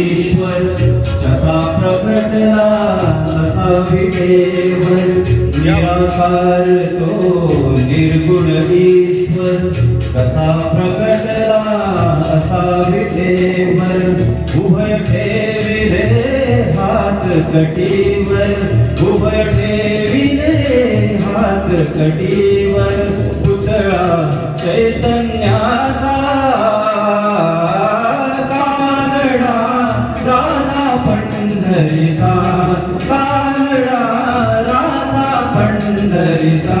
ईश्वर कसा प्रकटला कसा विदेवर निराकार तो निर्गुण ईश्वर। कसा प्रकटला असा विदेवर उभय ठेविले हात कटीवर। उभय ठेविले हात कटीवर, पुतळा चैतन्याचा पंढरीचा राधा राजा पंढरीचा